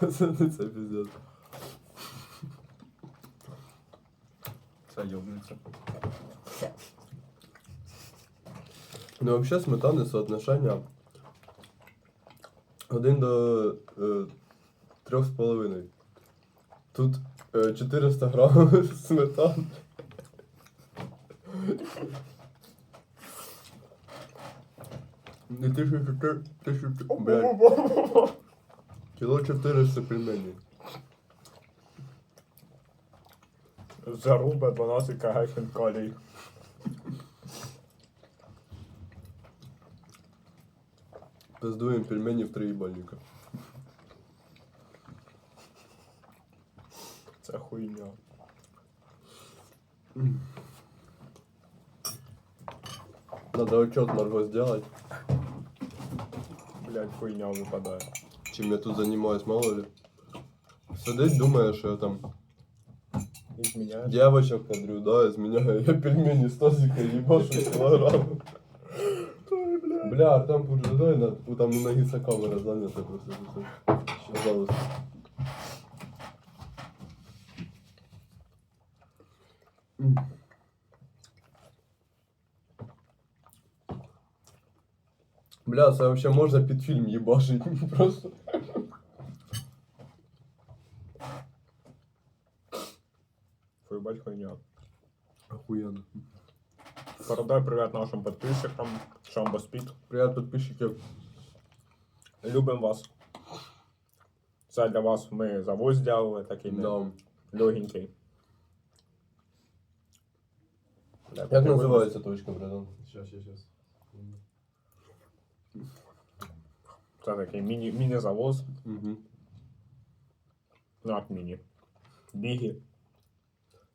Пацани, це піздець. Це йобниця. Ну, вообще сметани соотношення один до е, трьох з половиною. Тут е, 400 грам сметани. І 1400, 1400, блядь, кіло 400 пельменей. Заруба 12 кг хінкалій. Пиздуємо пельмені в три їбальника. Це хуйня. Надо отчет Марго сделать, Блядь, хуйня випадає. чим я тут занимаюсь, мало ли. Сидить, думає, що я там І зміняєш. девочек кадрю, да, изменяю. Я пельмени с тазика ебашу килограмм. Бля, Артем поджидай, на, там у ноги камера занята просто. Пожалуйста. М. Бля, це вообще можна під фільм їбашить. Просто. Хуйбать хуйня. Охуєнно. Передай привіт нашим підписчикам. Шамбо Спід. Привет, підписчики. Любимо вас. Це для вас ми завоз зробили, такий Да. легенький. Як називається точка, братан? Сейчас, сейчас, сейчас. Це такий міні- міні-завоз. Угу. Ну, як міні. Біги.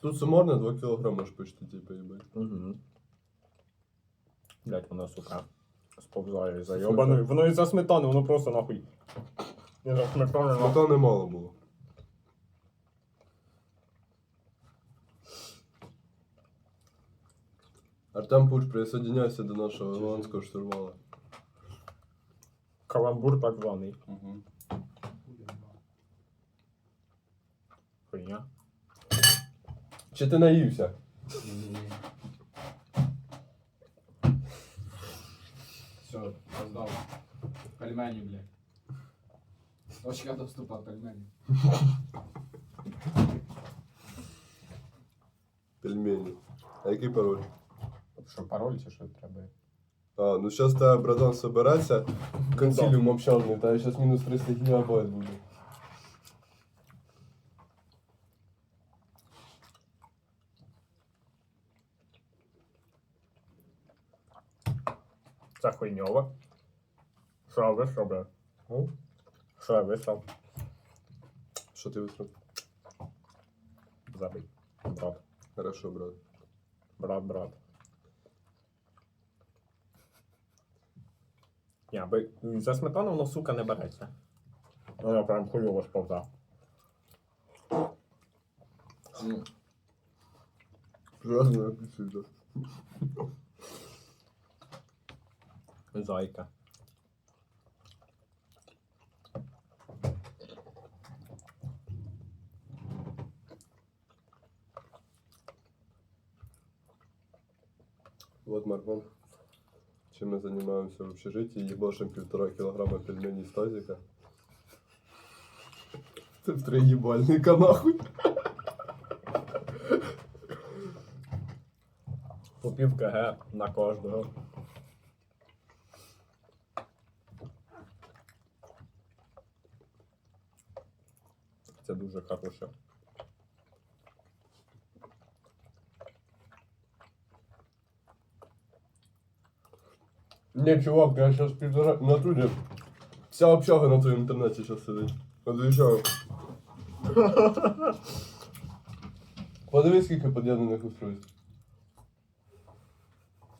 Тут сумарно 2 кілограми ж почти, типа, їбать. Угу. Блять, вона, сука, сповзає за йобаною. Воно із-за сметани, воно просто нахуй. Із-за сметани нахуй. Сметани мало було. Артем Пуч, присоединяйся до нашого голландського штурвала. Каламбур так званий. Угу. Хуйня. Чи ти наївся? Все, раздал. Пельмени, блядь. Точка доступа пельмени. Пельмені. А який пароль? Що, пароль чи що треба? А, ну зараз тебе, братан, собереться. Консиліум общальний, та зараз мінус 300 гігабайт буде. Це хуйньово. Що я вийшов, бля? Ну, Що я вийшов? Що ти висрав? Забий. Брат. Хорошо, брат. Брат, брат. Ні, аби за сметану воно, сука, не береться. Воно прям хуйово сповза. Ну, Разне апельсин. Зайка. Вот. Чем мы занимаемся в общежитии, ебашим полтора килограмма пельменей из тазика. Ты в три ебальника, нахуй. По пів КГ на кожного. Це дуже хороше. Не, чувак, я сейчас пизда... На труде. Вся общага на твоем интернете сейчас сидит. Отвечаю. Подивись, скільки під'єднаних устройств.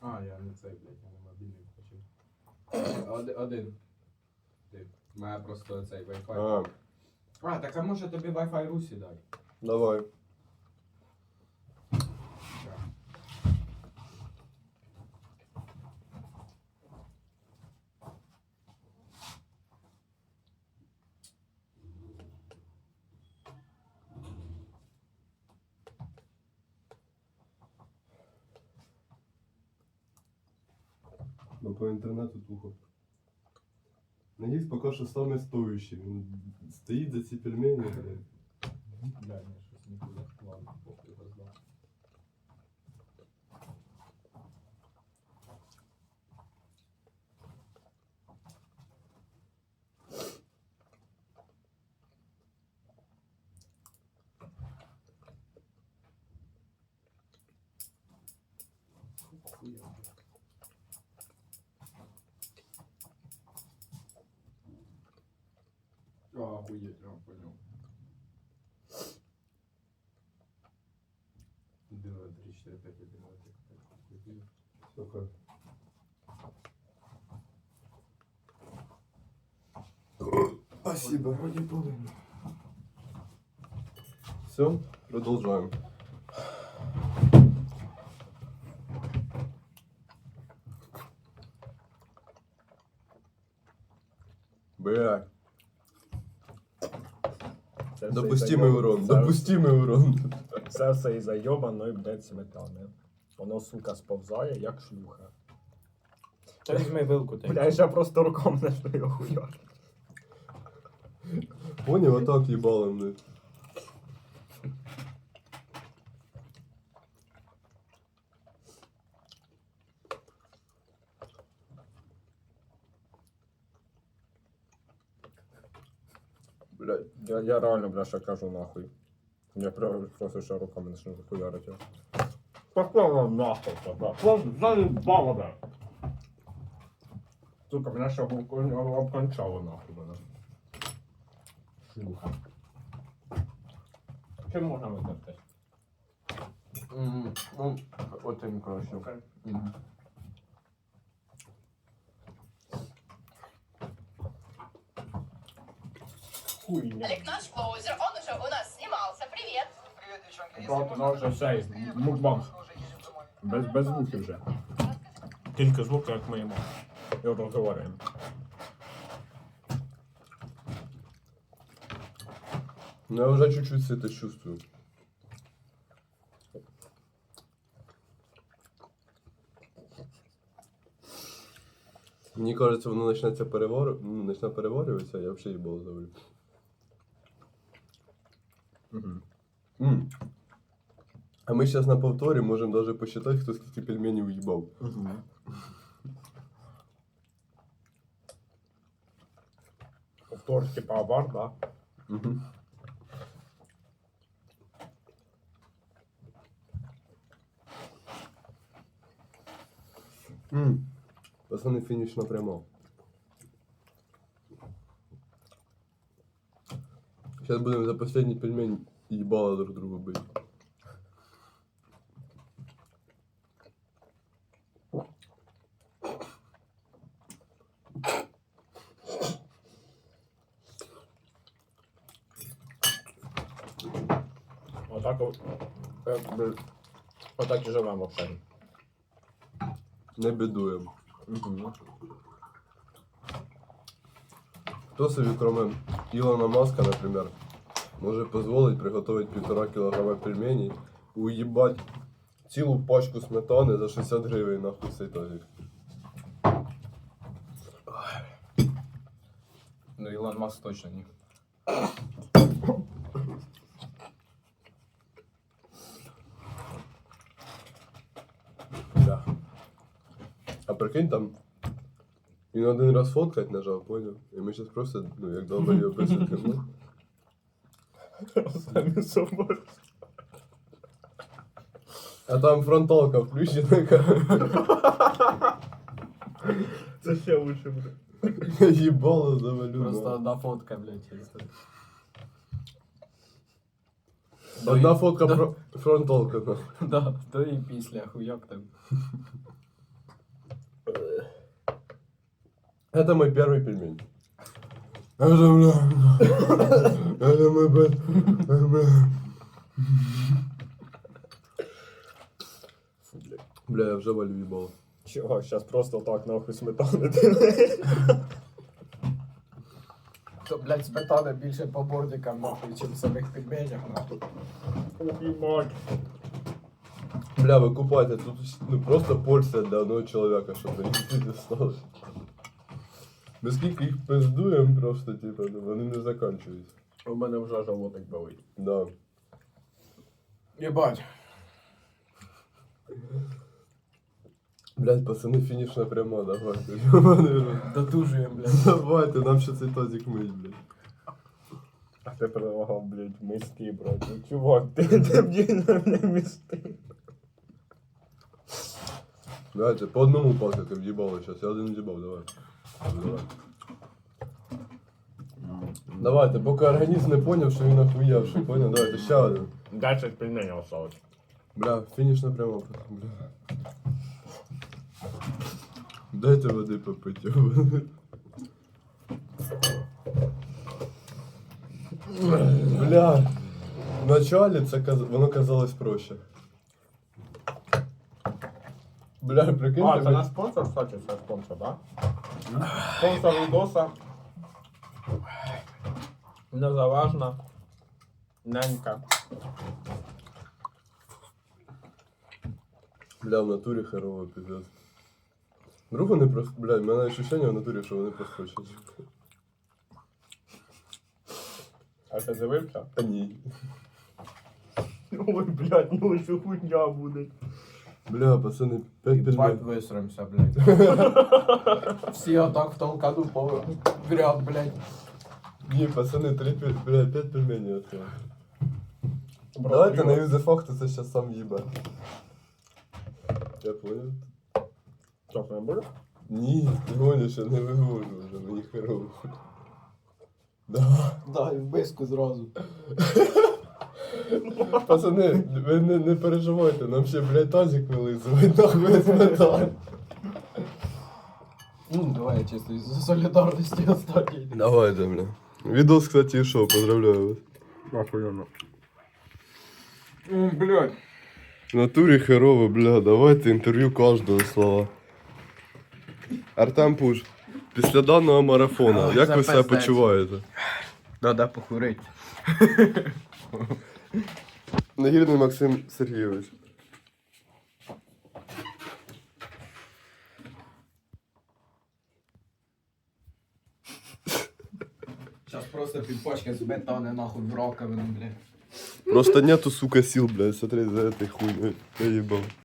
А, я не цей, блядь, я на мобільний хочу. Один. Один. Ти. Має просто цей Wi-Fi. А, А, так а може тобі Wi-Fi Русі дай? давай. Бо по інтернету тухо. Наїзд поки що саме стоючий. Він стоїть за ці пельмені, блядь. Бля, ні, щось нікуди. Ладно, похуй роздав. охуеть, я вам понял. Дыра 3, 4, 5, 1, 2, 3, 4, 5, 4. Сколько? Спасибо. Вроде Все, продолжаем. Допустимий урон, допустимий урон. Все все і зайобано і блядь, сметани. Воно, сука, сповзає, як шлюха. Та візьми вилку ти. Бля, я ще просто руком не його хуяр. Понял, отак їбали. Блядь. Я, я реально, бля, ще кажу нахуй. Я прям просто ще руками начну хуярити. Пошла нахуй тебе. Просто заїбало, бля. Сука, мене ще обкон- обкончало нахуй мене. Шлюха. Чим можна витерти? Ну, отим, коротше. Мгм. Хуйня. Алик наш клоузер, он уже у нас снимался. Привет. Привет, девчонки. Правда, ну вже все, мукбанг. уже. Без, без звуків вже. Тільки звуки, як ми їмо. І розговорюємо. Ну я вже чуть-чуть це чувствую. Мені кажется, воно почнеться перевар... ну, почне переварюватися, я взагалі їбало завалю. Угу. М. А ми зараз на повторі можемо навіть посчитати, хто скільки пельменів їбав. Угу. Повтор, типа авар, да? Угу. М. Пацани, фінішна прямо. Сейчас будем за последний пельмень ебало друг другу бить. Отак, о- як би, отак і живемо взагалі. Не бідуємо. Угу. Хто собі, кроме Ілона Маска, наприклад, може дозволити приготувати півтора кілограма пельменей, уїбать цілу пачку сметани за 60 гривень нахуй цей тазик. Ну, Ілон Маск точно. Да. А прикинь там. Він один раз фоткать нажав, поняв? І ми зараз просто, ну, як долбоєб висвітлимо. Самі собою. А там фронталка включена. Це ще лучше буде. Їбало завалю. Просто нахуй. одна фотка, блядь, чисто. Одна фотка Да. про фронталка. нахуй. Да, то і після, хуйок там. Это мой первый пельмень. Это, бля, это мой бля, бля. Бля, я вже валю їбало. Чого, зараз просто так нахуй сметани. То, блядь, сметана більше по бордикам, нахуй, чим в самих пельменях, нахуй. Ох, їбать. Бля, Бля, ви купайте, тут ну, просто порція для одного чоловіка, щоб не стало. Ми скільки їх пиздуємо просто, типу, вони не закінчуються. У мене вже животик болить. Да. Єбать. Блядь, пацани, фінішна пряма, давайте. Дотужуємо, блядь. Давайте, нам ще цей тазик мить, блядь. А ти предлагав, блядь, миски, брать. Ну, чувак, ти де блядь, не місти. Давайте, по одному пакету в'їбало зараз. Я один в'їбав, давай. Давай. Давайте, поки організм не поняв, що він охуєвший, поняв? Давайте, ще один. Дальше пельмені осталось. Бля, фінішна пряма, бля. Дайте води попити. Бля. В началі це каз... воно казалось проще. Бля, прикиньте. А, це наш спонсор, кстати, це спонсор, да? Спонсор відоса. Незалежна. Ненька. Бля, в натурі херово, пиздец. Вдруг вони просто, бля, в мене ощущення в натурі, що вони просто хочуть. А ти дивився? Та ні. Ой, блядь, ну що хуйня буде. Бля, пацани, 5 Єбать пельменей. висремся, блядь. Всі отак в толкаду по в ряд, блядь. Ні, пацани, 3 пель... бля, 5 пельменей осталось. Давайте на юзефах, хто це зараз сам їбе. Я понял. Що, не буде? Ні, ти гониш, я не вивожу вже, мені херово. Да. Да, і в биску зразу. Пацани, ви не, не переживайте, нам ще, блядь, тазик вилизують, нахуй сметан. Ну, давай я чисто із солідарності останній. Давайте, бля. Відос, кстати, шо, поздравляю вас. Охуєнно. Блядь. В натурі херово, бля, давайте інтерв'ю кожного слова. Артем Пуш, після даного марафону, як ви себе почуваєте? Надо похурить. Нагірний Максим Сергійович. Сейчас просто півпачка сметани нахуй в раковину, блядь. Просто нету, сука, сил, блядь, смотреть за этой хуйней. Я ебал.